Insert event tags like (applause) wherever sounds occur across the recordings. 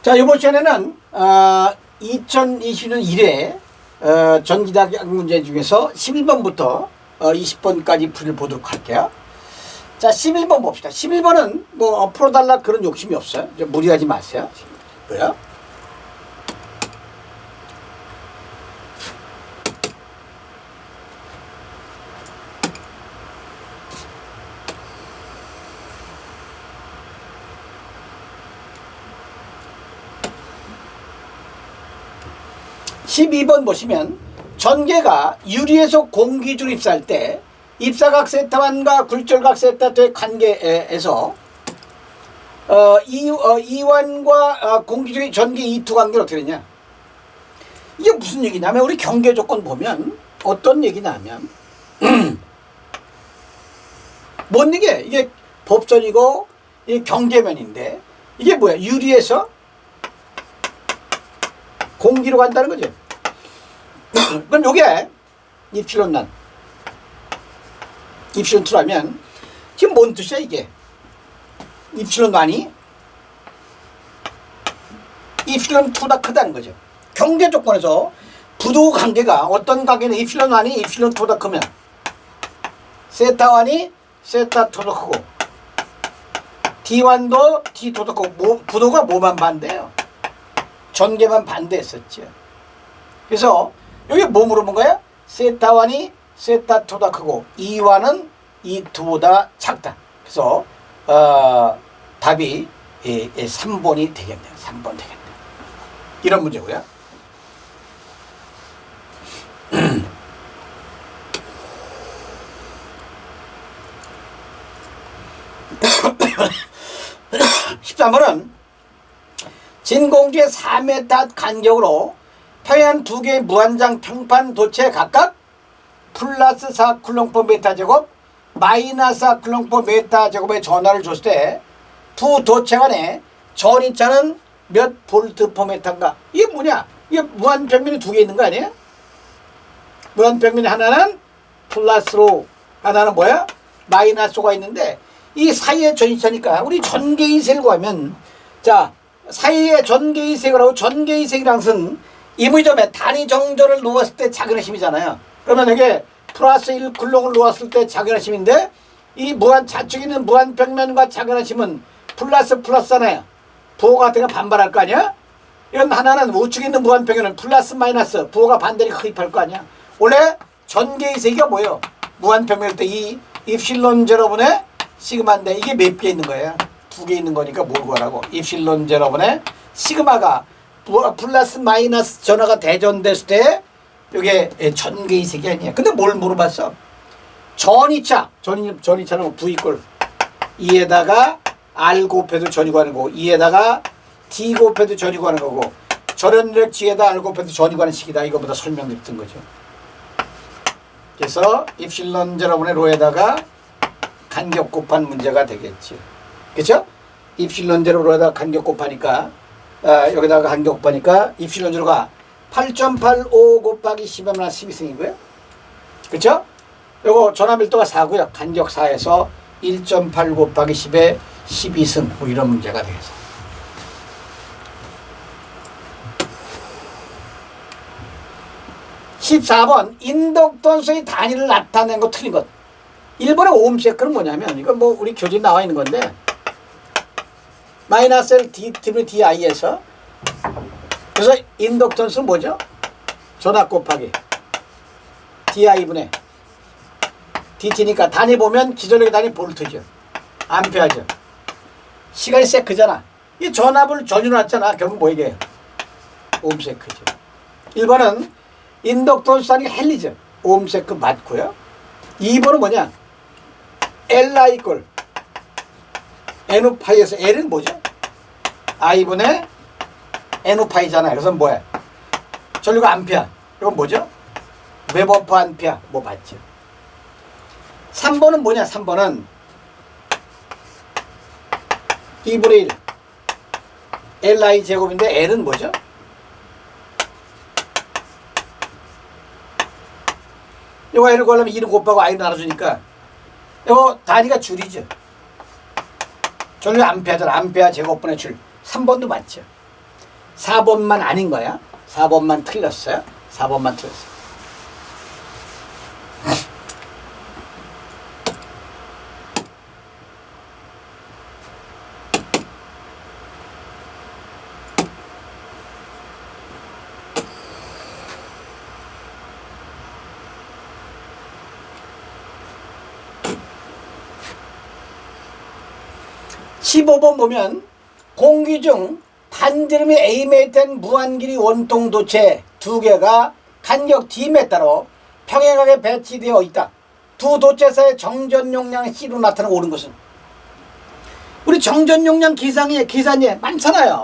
자, 이번 시간에는 어, 2020년 1회 어, 전기대학 문제 중에서 11번부터 어, 20번까지 풀을 보도록 할게요. 자, 11번 봅시다. 11번은 뭐 어, 풀어달라 그런 욕심이 없어요. 무리하지 마세요. 뭐야? (12번) 보시면 전개가 유리에서 공기줄 입사할 때 입사각 세타wan과 굴절각 세타와의 관계에서 어, 이, 어, 이완과 어, 공기줄의 전개 이투 관계는 어떻게 되냐? 이게 무슨 얘기냐면 우리 경계 조건 보면 어떤 얘기냐면 (clears throat) 뭔 얘기야? 이게 법전이고 이 경계면인데 이게 뭐야? 유리에서 공기로 간다는 거죠. 그럼 요게 입실론 난 입실론 2라면 지금 뭔 뜻이야 이게? 입실론 난이 입실론 2다 크다는 거죠. 경계 조건에서 부도 관계가 어떤 관계는 입실론 난이 입실론 2다 크면 세타 완이 세타 2도 크고 D1도 D2도 크고 뭐, 부도가 뭐만 반대예요? 전개만 반대했었죠. 그래서 여기 뭐 물어본 거야? 세타 1이 세타 2다 크고 2와는 2보다 작다. 그래서 어, 답이 예, 예, 3번이 되겠네요. 3번 되겠네요. 이런 문제고요. (coughs) 십삼 번은 진공주의 4m 간격으로 평양 두 개의 무한장 평판 도체 각각 플러스 4 쿨롱포 메타 제곱 마이너스 4 쿨롱포 메타 제곱의 전화를 줬을 때 두 도체 간의 전이차는 몇 볼트 포 메타인가? 이게 뭐냐? 이게 무한평면이 두 개 있는 거 아니에요? 무한평면이 하나는 플러스로 하나는 뭐야? 마이너스가 있는데 이 사이에 전이차니까 우리 전개이색을 구하면 자 사이에 전개이색을 하고 전개이색이란 것은 이무점에 단위 정조를 놓았을 때 작은 힘이잖아요. 그러면 이게 플러스 1 굴곡을 놓았을 때 힘인데 이 무한 좌측에 있는 무한 평면과 작은 힘은 플러스 플러스잖아요. 부호가 같은 거 반발할 거 아니야? 이건 하나는 우측에 있는 무한 평면은 플러스 마이너스 부호가 반대로 흡입할 거 아니야? 원래 전개이색이 뭐예요? 무한 평면일 때이 입실론 제로분의 시그마인데 이게 몇 개 있는 거예요? 두 개 있는 거니까 뭘 구하라고? 입실론 제로분의 시그마가 부- 플러스 마이너스 전화가 대전됐을 때 이게 전개이색이 아니야. 근데 뭘 물어봤어? 전이차, 전, 전이차는 V 꼴 2에다가 R 곱해도 전이 가는 거고 2에다가 D 곱해도 전이 가는 거고 절연력 G에다 R 곱해도 전이 가는 식이다. 이거보다 설명드렸던 거죠. 그래서 입실론 제로분의 로에다가 간격 곱한 문제가 되겠죠. 그렇죠? 입실론 제로로에다가 간격 곱하니까 아, 여기다가 간격 곱하니까 입실론 제로가 8.85 곱하기 10이면 12승이고요. 그렇죠? 요거 전화밀도가 4고요. 간격 4에서 1.8 곱하기 10에 12승 뭐 이런 문제가 되겠어. (14번) 인덕던수의 단위를 나타낸 거 틀린 것 일본의 오음세크는 뭐냐면 이건 뭐 우리 교재 나와 있는 건데 마이너스 L D T분의 DI에서 그래서 인덕턴스는 뭐죠? 전압 곱하기 DI분의 DT니까 단위 보면 기존의 단위 볼트죠. 암페어죠. 시간이 세크잖아. 이 전압을 전유놨잖아. 결국 뭐 이게? 옴세크죠. 1번은 인덕턴스 단위 헬리죠. 옴세크 맞고요. 2번은 뭐냐? LI 꼴 N파이에서 L은 뭐죠? I분의 N파이잖아요. 그래서 뭐야? 전류가 암페어. 이건 뭐죠? 웨버퍼 암페어. 뭐 맞죠? 3번은 뭐냐? 3번은 2분의 1 LI 제곱인데 L은 뭐죠? 이거 L을 구하려면 2를 곱하고 I를 나눠주니까 이거 단위가 줄이죠. 전류 암페어잖아. 암페어 제곱분의 줄. 3번도 맞죠. 4번만 아닌 거야. 4번만 틀렸어요. 4번만 틀렸어. 십오 번 보면 공기 중 반지름이 A메이트한 무한길이 원통 도체 두 개가 간격 D메타로 평행하게 배치되어 있다. 두 도체 사이의 정전 용량 C로 나타나 오는 것은 우리 정전 용량 기상에 기산에 많잖아요.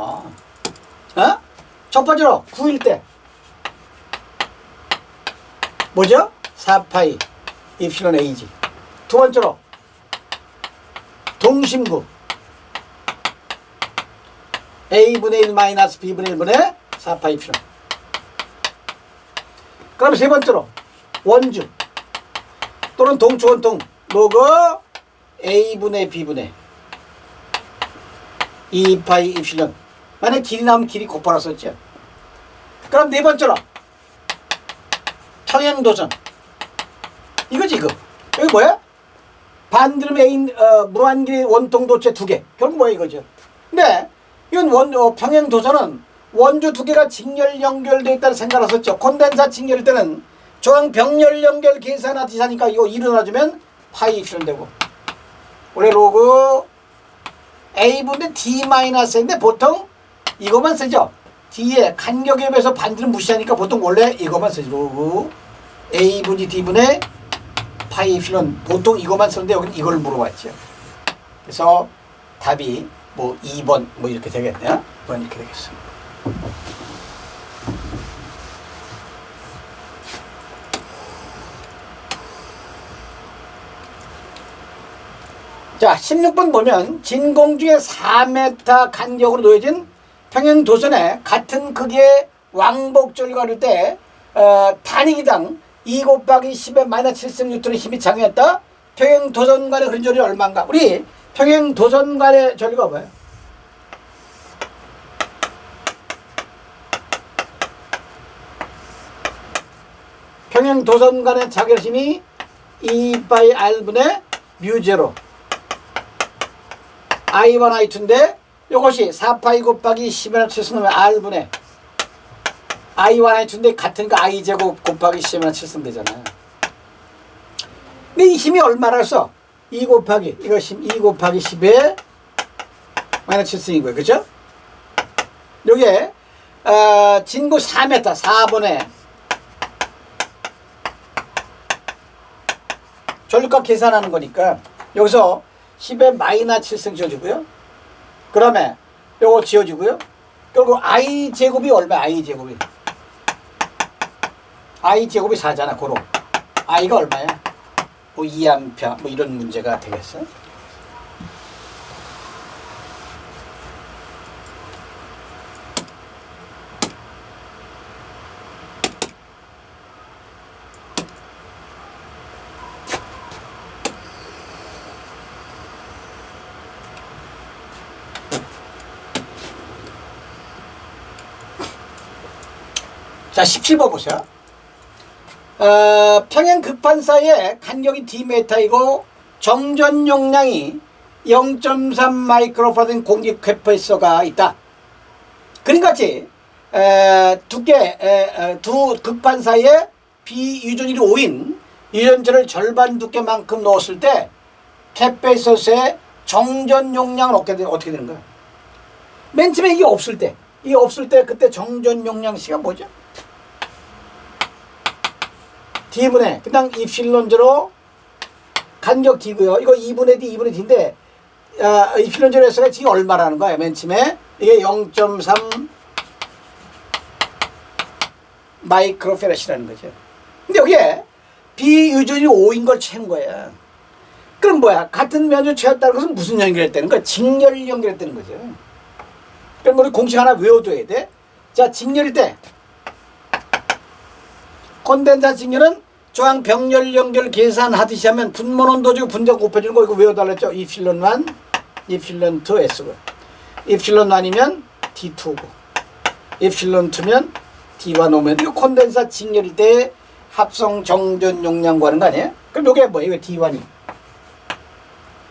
어? 첫 번째로 9일 때 뭐죠? 4파이 입실론 A지. 두 번째로 동심구 a분의 1 마이너스 b분의 1분의 4파이 필요. 그럼 세 번째로 원주 또는 동초원통 로그 a분의 b분의 2파이 입실론 만약 길이 나오면 길이 곱하라 썼죠. 그럼 네 번째로 평행도선 이거지 이거 여기 뭐야? 반드름 A 어, 무한길이 원통 도체 두 개. 결국 뭐야 이거죠. 근데 이건 원 어, 평행 도선은 원주 두 개가 직렬 연결돼 있다는 생각을 했었죠. 콘덴사 직렬일 때는 저항 병렬 연결 계산하듯이 하니까 이거 일어나주면 파이 필요되고 원래 로그 A분의 D 마이너스인데 보통 이것만 쓰죠. D에 간격에 비해서 반드름 무시하니까 보통 원래 이것만 쓰죠. 로그 A분이 D분의 파이 필론 보통 이것만 쓰는데 여기는 이걸 물어봤죠. 그래서 답이 뭐 2번 뭐 이렇게 되겠네요. 2번 이렇게 되겠어. 자, 16번 보면 진공주의 4m 간격으로 놓여진 평행 도선에 같은 크기의 왕복 절거릴 때 어, 단위기당 2 곱하기 10의 마이너스 7승 뉴턴의 힘이 작용했다. 평행 도선 간의 그런 조리 얼마인가? 우리 평행 도선 간의 조리가 뭐예요? 평행 도선 간의 자결심이 2 바이 R분의 뮤 제로 I1, I2인데 이것이 4파이 곱하기 10의 7승 R분의 I1, I2인데 같으니까 I제곱 곱하기 10의 7승 되잖아요. 근데 이 힘이 얼마라서 2 곱하기 힘, 2 곱하기 10에 마이너스 7승인 거예요. 그죠? 요게 어, 진구 4m 4번에 전류값 계산하는 거니까 여기서 10에 마이너스 7승 지어주고요. 그 다음에 요거 지어주고요. 결국 i 제곱이 얼마? i 제곱이 i 제곱이 4잖아. 고로 i가 얼마야? 뭐 2암페어 뭐 이런 문제가 되겠어? 자, 17번 보세요. 어, 평행 급반사의 간격이 D메타이고 정전 용량이 0.3 마이크로파든 공기 쾌퍼서가 있다. 그림 같이 에, 두께 두 급반 사이에 비유전율이 5인 유전자를 절반 두께만큼 넣었을 때 캡베이서스의 정전 용량은 어떻게, 되- 어떻게 되는 거야? 맨 처음에 이게 없을 때 이게 없을 때 그때 정전 용량 시가 뭐죠? D분의 그냥 입실론제로 간격 D고요. 이거 2분의 D, 2분의 D인데 아, 입실론제로 해서가 지금 얼마라는 거야? 맨 처음에 이게 0.3 마이크로페럿이라는 거죠. 근데 여기에 비유전이 5인 걸 채운 거야. 그럼 뭐야? 같은 면을 채웠다는 것은 무슨 연결했다는 거야? 직렬 연결했다는 거죠. 그럼 우리 공식 하나 외워둬야 돼. 자, 직렬일 때 콘덴사 직렬은 저항 병렬 연결 계산하듯이 하면 분모 온도지고 분자 곱해주는 거 이거 외워달랬죠? 입실론 1, 입실론 2 S고 입실론 1이면 D2고 입실론 2면 D와 노면 이거 콘덴사 직렬일 때 합성 정전 용량 구하는 거 아니에요? 그럼 이게 뭐예요? 이거 D1이.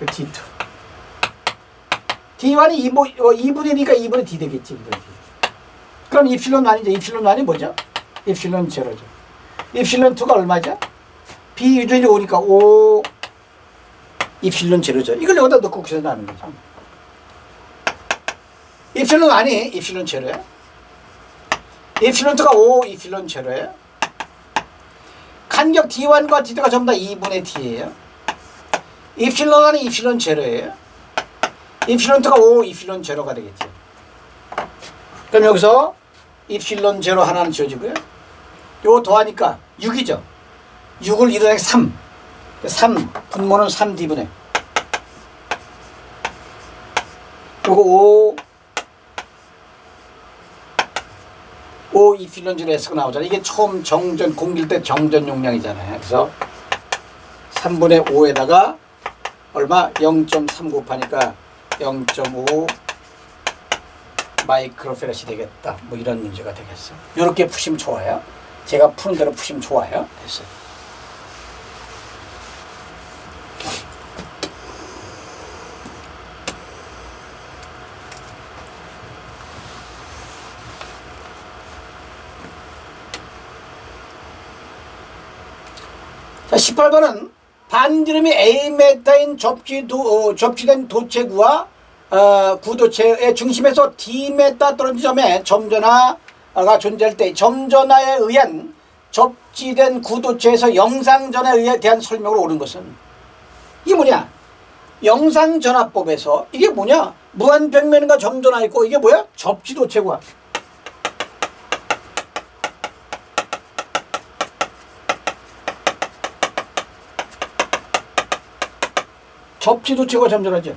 이거 D2. D1이 2분, 어, 2분이니까 2분의 D 되겠지. 2분의 D. 그럼 입실론 아니죠? 입실론 아니 뭐죠? 입실론 제로죠. 입실론 2가 얼마죠? B 유전이 오니까 5 입실론 제로죠. 이걸 여기다 넣고 계산하는 거죠. 입실론 아니 입실론 제로야. 입실론 2가 5 입실론 제로예요. 간격 D1과 D2가 전부 다 2분의 T예요. 입실론 안에 입실론 제로예요. 입실론 2가 5 입실론 제로가 되겠죠. 그럼 여기서 입실론 제로 하나는 지워지고요. 요거 더하니까 6이죠. 6을 1에 3. 3 분모는 3D분의 요거 5 5 입실론 제로 S가 나오잖아요. 이게 처음 정전 공길 때 정전 용량이잖아요. 그래서 3분의 5에다가 얼마? 0.3 곱하니까 0.5 마이크로페럿이 되겠다. 뭐 이런 문제가 되겠어. 이렇게 푸시면 좋아요. 제가 푸는 대로 푸시면 좋아요. 됐어요. 자, 18번은 반지름이 A메타인 접지 도, 어, 접지된 도체구와 어, 구도체의 중심에서 D메타 떨어진 점에 점전화 가 존재할 때 점전화에 의한 접지된 구도체에서 영상전에 의해 대한 설명으로 옳은 것은 이게 뭐냐? 영상전화법에서 이게 뭐냐? 무한백면과 점전화 있고 이게 뭐야? 접지도체구와 접지도체가 점전하죠.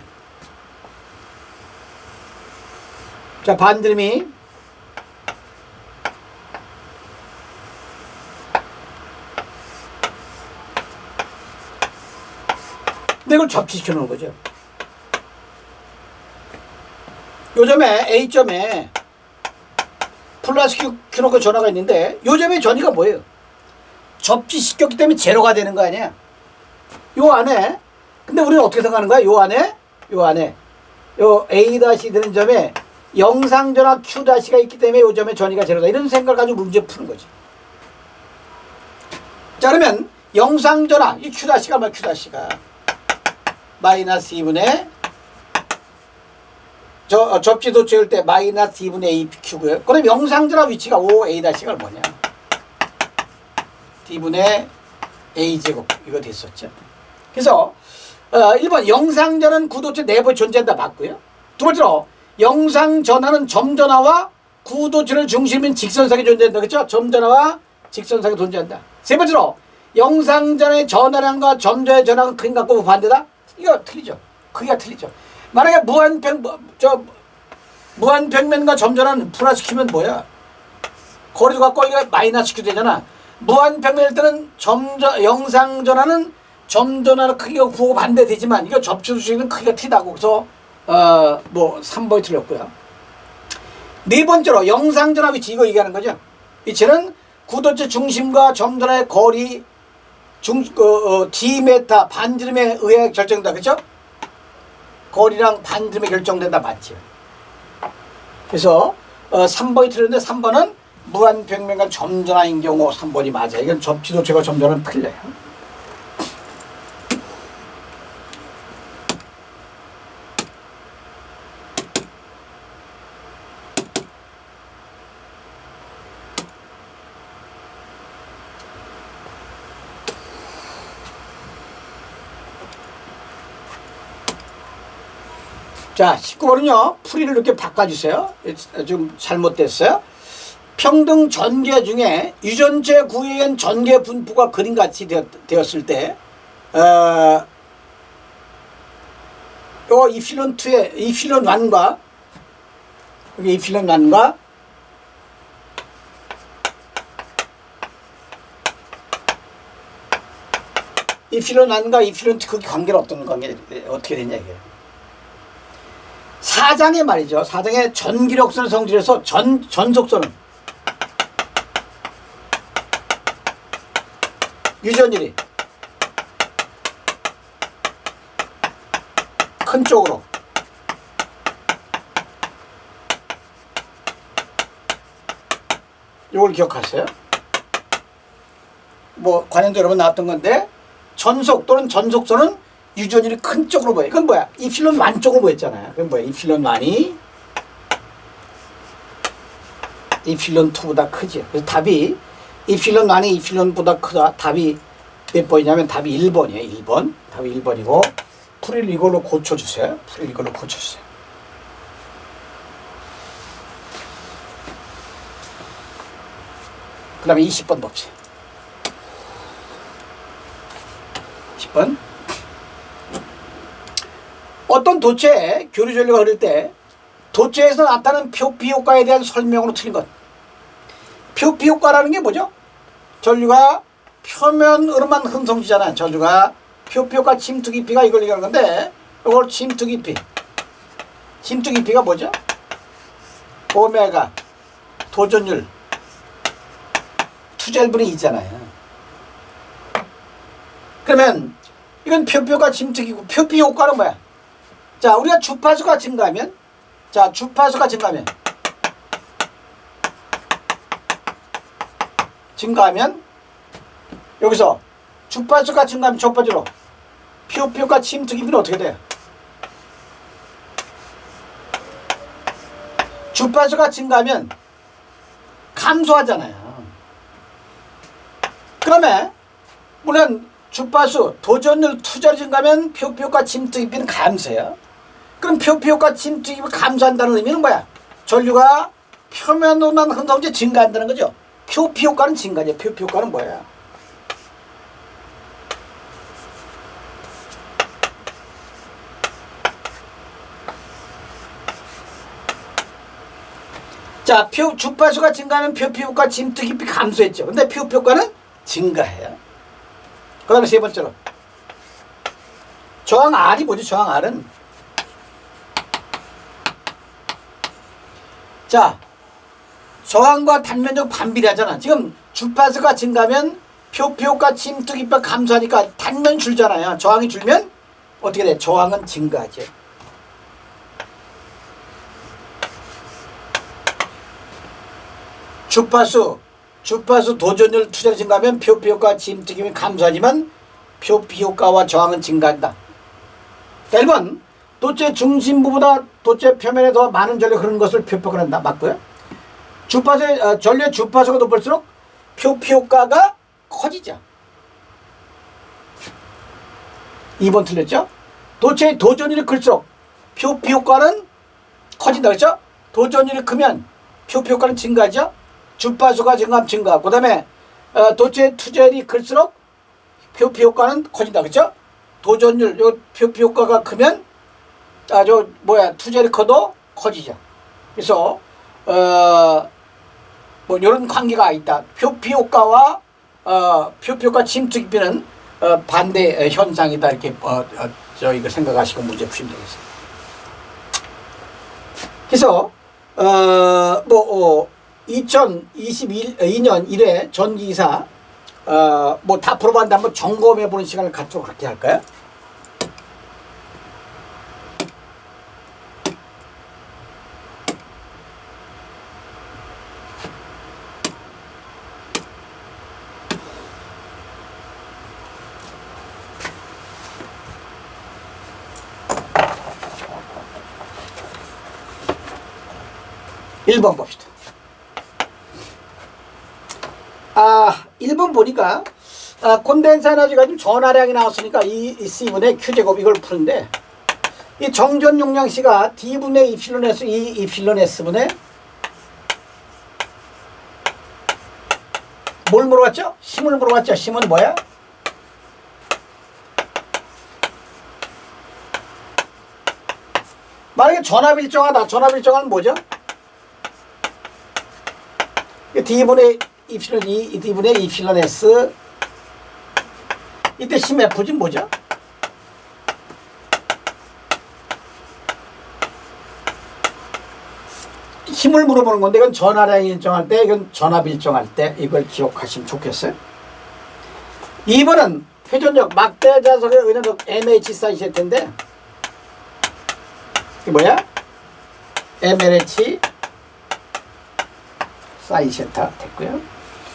자, 반드름이 이걸 접지시켜 놓은 거죠. 요점에 A점에 플러스 큐, 큐놓고 전화가 있는데 요점의 전이가 뭐예요? 접지시켰기 때문에 제로가 되는 거 아니야? 요 안에 근데 우리는 어떻게 생각하는 거야? 요 안에 요 안에 요 A 다시 되는 점에 영상전화 Q 다시가 있기 때문에 요 점에 전이가 제로다 이런 생각을 가지고 문제 푸는 거지. 자 그러면 영상전화 이 Q 다시가 뭐 Q 다시가 마이너스 2분의 저 어, 접지도 찍을 때 마이너스 2분의 A Q고요. 그럼 영상전화 위치가 5 A 다시가 뭐냐? D분의 A 제곱 이거 됐었죠. 그래서 어, 1번 영상전환 구도체 내부에 존재한다 맞고요. 두 번째로 영상전환은 점전화와 구도체를 중심인 직선상에 존재한다. 그렇죠? 점전화와 직선상에 존재한다. 세 번째로 영상전의 전화량과 점전의 전화가 크긴 같고 반대다? 이거 틀리죠. 크기가 틀리죠. 만약에 무한평 뭐, 저 무한평면과 점전환 플러스시키면 뭐야? 거리도 갖고 이거 마이너스 q 되잖아. 무한평면일 때는 점전 영상전환은 점전화는 크기가 구호 반대되지만 이거 접촉수는 크기가 티다고 그래서 어 뭐 3번이 틀렸고요. 네 번째로 영상전화 위치 이거 얘기하는 거죠. 위치는 구도체 중심과 점전화의 거리 중 어, 어, D메타 반지름에 의해 결정된다. 그렇죠? 거리랑 반지름에 결정된다 맞죠. 그래서 어, 3번이 틀렸는데 3번은 무한평면과 점전화인 경우 3번이 맞아요. 이건 접 지도체가 점전은 틀려요. 자, 19번은요, 풀이를 이렇게 바꿔주세요. 좀 잘못됐어요. 평등 전개 중에 유전체 의한 전개 분포가 그림같이 되었, 되었 을 때, 어, 요 입실론 2의, 입실론 1과, 여기 입실론 1과, 입실론 1과 입실론 2그 관계는 어떤 관계, 어떻게 되냐, 이게. 사장의 말이죠. 사장의 전기력선을 성질해서 전 전속선은 유전율이 큰 쪽으로 이걸 기억하세요. 뭐 관련도 여러 번 나왔던 건데 전속 또는 전속선은 유전율이 큰 쪽으로 보여. 그건 뭐야? 입실론 완 쪽으로 보였잖아요. 그건 뭐야? 입실론 완이 입실론 2보다 크지. 그래서 답이 입실론 완이 입실론보다 크다. 답이 몇 번이냐면 답이 1번이에요. 1번. 답이 1번이고 풀이를 이걸로 고쳐주세요. 풀이를 이걸로 고쳐주세요. 그 다음에 20번 봅시다. 10번. 어떤 도체에 교류 전류가 흐를 때 도체에서 나타나는 표피 효과에 대한 설명으로 틀린 것. 표피 효과라는 게 뭐죠? 전류가 표면으로만 흥성지잖아요. 전류가 표피 효과 침투 깊이가 이걸 얘기하는 건데 이걸 침투 깊이. 침투 깊이가 뭐죠? 오메가 도전율 투절분이 있잖아요. 그러면 이건 표표가 침투기고 표피 효과는 뭐야? 자, 우리가 주파수가 증가하면 자, 주파수가 증가하면 증가하면 여기서 주파수가 증가하면 첫 번째로 표표가 침투 깊이는 어떻게 돼요? 주파수가 증가하면 감소하잖아요. 그러면 물론 주파수 도전율 투절이 증가하면 표표가 침투 깊이는 감소해요. 그럼 표표가 침투 깊이 감소한다는 의미는 뭐야? 전류가 표면으로만 흔들지 증가한다는 거죠. 표피 효과는 증가죠. 표피 효과는 뭐야? 자, 표, 주파수가 증가하면 표피 효과 침투 깊이 감소했죠. 근데 표피 효과는 증가해요. 그 다음에 세 번째로. 저항 R이 뭐죠? 저항 R은. 자, 저항과 단면적 반비례하잖아. 지금 주파수가 증가하면 표표가 침투 깊이가 감소하니까 단면 줄잖아요. 저항이 줄면 어떻게 돼? 저항은 증가하죠. 주파수 주파수 도전율 투자를 증가하면 표피 효과 침투 깊이 감소하지만 표피 효과와 저항은 증가한다. 자, 1번 도체 중심부보다 도체 표면에 더 많은 전류 흐르는 것을 표표가 한다. 맞고요. 주파수의 어, 전류의 주파수가 높을수록 표피 효과가 커지죠. 2번 틀렸죠? 도체의 도전율이 클수록 표피 효과는 커진다 그렇죠? 도전율이 크면 표피 효과는 증가하죠. 주파수가 증가하면 증가하고 그 다음에 어, 도체의 투절이 클수록 표피 효과는 커진다 그렇죠? 도전율 요 표피 효과가 크면 아저 뭐야 투절이 커도 커지죠. 그래서 어뭐 이런 관계가 있다. 표피 효과와 어 표피 효과 침투 깊이는 어, 반대 현상이다 이렇게 어, 어, 저희가 생각하시고 문제 푸시면 되겠습니다. 그래서 어뭐 어, 2022년 1회 전기사 어, 뭐 다 풀어봤는데 한번 점검해 보는 시간을 갖도록 그렇게 할까요? 일번 봅시다. 아, 1번 보니까 아, 콘덴사 에너지가 지금 전화량이 나왔으니까 이, 이 C분의 Q제곱 이걸 푸는데 이 정전 용량 C가 D분의 입실론 S 이 입실론 S분의 뭘 물어봤죠? 심을 물어봤죠? 심은 뭐야? 만약에 전압 일정하다. 전압 일정하는 뭐죠? D분의 입실론 2, D분의 입실론 S 이때 심 F지 뭐죠? 힘을 물어보는 건데 이건 전화량 일정할 때 이건 전압 일정할 때 이걸 기억하시면 좋겠어요. 2번은 회전력 막대 자석의 의존력 MH 사이즈일 텐데 이게 뭐야? MLH 사이세타 됐고요.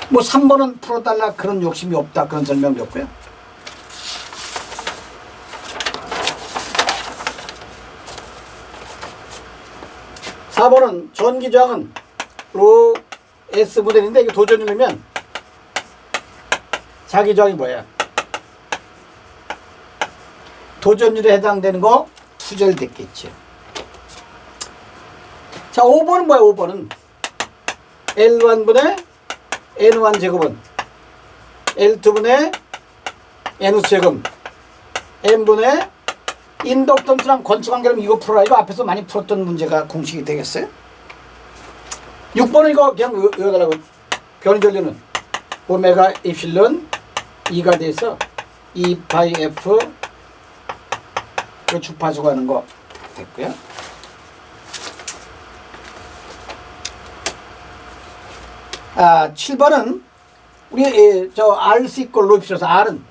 뭐 3번은 풀어달라 그런 욕심이 없다 그런 설명드렸고요. 4번은 전기저항은 로 S 모델인데 이게 도전이면 자기 저항이 뭐야? 도전율에 해당되는 거 투절됐겠죠. 자, 5번은 뭐야, 5번은? L1분의 N1 제곱은 L2분의 N2 제곱 N분의 인덕턴스랑 건축관계를 이거 풀어라. 이거 앞에서 많이 풀었던 문제가 공식이 되겠어요? 6번은 이거 그냥 외- 외워달라고. 변이 전류는 오메가 입실론 2가 돼서 2 파이 F 그 주파수 가는 거 됐고요. 아, 7번은 우리 에, 저 RC 걸로 입실어서 R은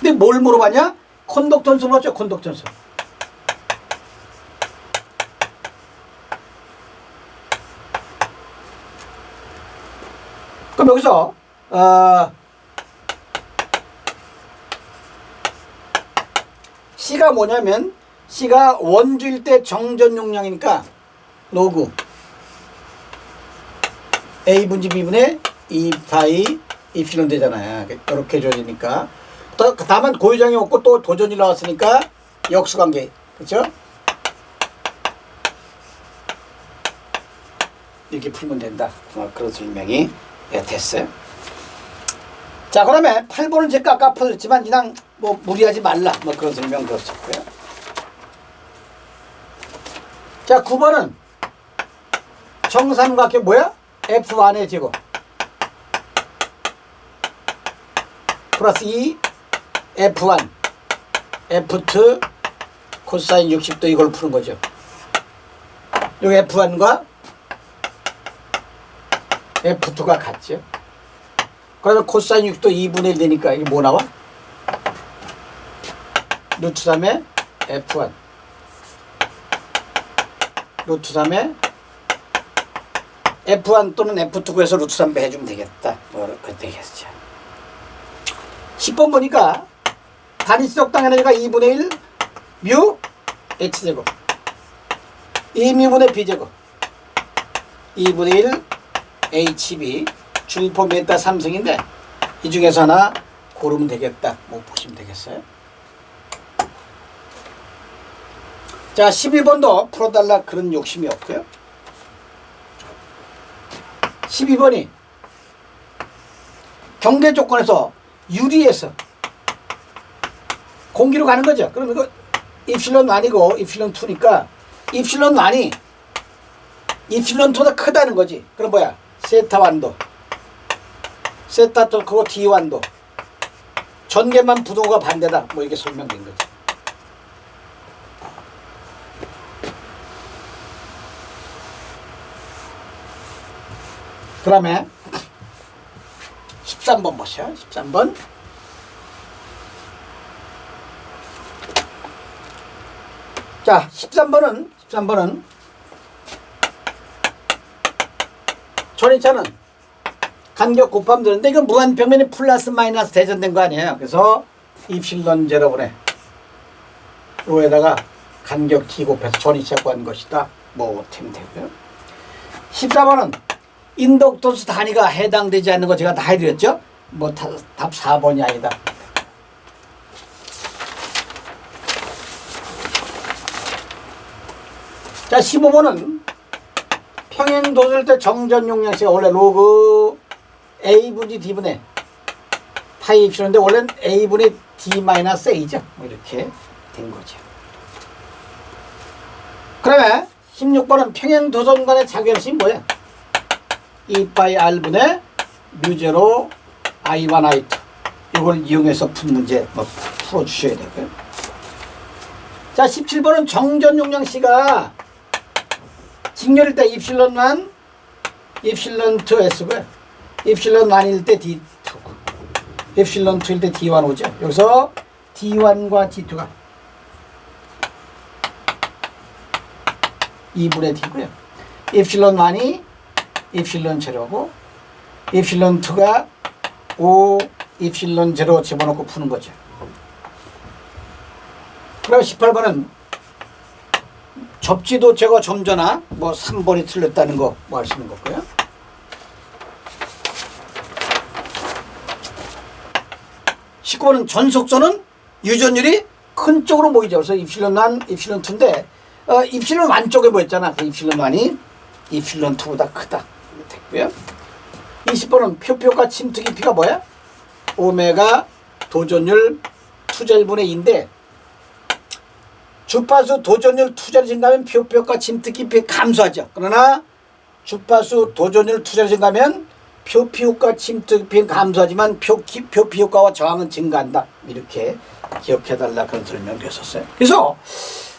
근데 뭘 물어봤냐? 콘덕턴수 물었죠, 콘덕턴수. 그럼 여기서 어, C가 뭐냐면 C가 원주일 때 정전 용량이니까 로그 A 분지 B 분의 2파이 입실론 되잖아요. 이렇게 줘지니까 또 다만 고유장이 없고 또 도전이 나왔으니까 역수관계 그렇죠? 이렇게 풀면 된다. 어, 그런 설명이 예, 됐어요. 자 그러면 8번은 제가 아까 풀었지만 그냥 뭐 무리하지 말라 뭐 그런 설명 들었었고요. 자 9번은 정삼각형 뭐야? F1의 제곱 플러스 2 F1 F2 코사인 60도 이걸 푸는 거죠. 여기 F1과 F2가 같죠. 그러면 코사인 60도 2분의 1 되니까 이게 뭐 나와? 루트 3의 F1 루트 3의 F1 또는 F2 구해서 루트 3 해주면 되겠다. 뭐 그렇게 되겠죠. 10번 보니까 단위수적 당연하니까 2분의 1 뮤 H제곱 2뮤분의 B제곱 2분의 1 HB 줄포 메타 3승인데 이 중에서 하나 고르면 되겠다. 뭐 보시면 되겠어요. 자 11번도 풀어달라 그런 욕심이 없고요. 12번이 경계 조건에서 유리에서 공기로 가는 거죠. 그럼 이거 입실론 아니고 입실론 2니까 입실론 완이 입실론 2보다 크다는 거지. 그럼 뭐야? 세타 완도. 세타 또 그거 D 완도. 전개만 부동호가 반대다. 뭐 이게 설명된 거지. 그 다음에 13번 보세요. 13번. 자, 13번은 13번은 전이차는 간격 곱하면 되는데 이건 무한 평면이 플러스 마이너스 대전된 거 아니에요. 그래서 입실론 제로분의 로에다가 간격 t 곱해서 전이차 구한 것이다. 뭐 되면 되고요. 14번은 인덕도수 단위가 해당되지 않는 거 제가 다 해드렸죠? 뭐 답 4번이 아니다. 자 15번은 평행 도술 때 정전 용량식가 원래 로그 a분의 d분의 파이 입시는데 원래는 a분의 d 마이너스 a죠. 뭐 이렇게 된 거죠. 그러면 16번은 평행 도선 간의 작용식이 뭐야? 2파이 r분의 뮤제로 i1 i2 이걸 이용해서 푼 문제 뭐 풀어주셔야 되고요. 자 17번은 정전 용량 C가 직렬일 때 입실론 1, 입실론 2 S고요. 입실론 1일 때 D2고 입실론 2일 때 D1 오죠. 여기서 D1과 D2가 2분의 D고요. 입실론 1이 입실론 제로고 입실론 2가 5 입실론 제로 집어넣고 푸는 거죠. 그럼 18번은 접지도 제거 점전화 뭐 3번이 틀렸다는 거 뭐 할 수 있는 거고요. 십구 번은 전속선은 유전율이 큰 쪽으로 모이죠. 그래서 입실론 1, 입실론 2인데 어, 입실론 1 쪽에 모였잖아. 그 입실론 1이 입실론 2보다 크다. 됐고요. 20번은 표표가 침투 깊이가 뭐야? 오메가 도전율 투절분의 2인데 주파수 도전율 투자를 증가하면 표표가 침투 깊이 감소하죠. 그러나 주파수 도전율 투자를 증가하면 표피 효과 침투 깊이는 감소하지만 표, 표피 효과와 저항은 증가한다. 이렇게 기억해달라 그런 설명을 했었어요. 그래서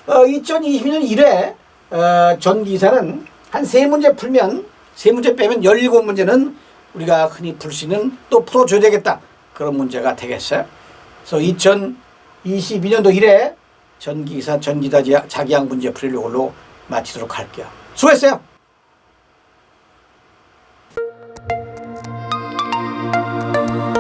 어, 2022년 1회 어, 전기사는 한 세 문제 풀면 세 문제 빼면 17문제는 우리가 흔히 풀 수 있는 또 풀어줘야 되겠다. 그런 문제가 되겠어요. 그래서 2022년도 1회 전기사 전기다 자기양 문제 풀이로 마치도록 할게요. 수고했어요.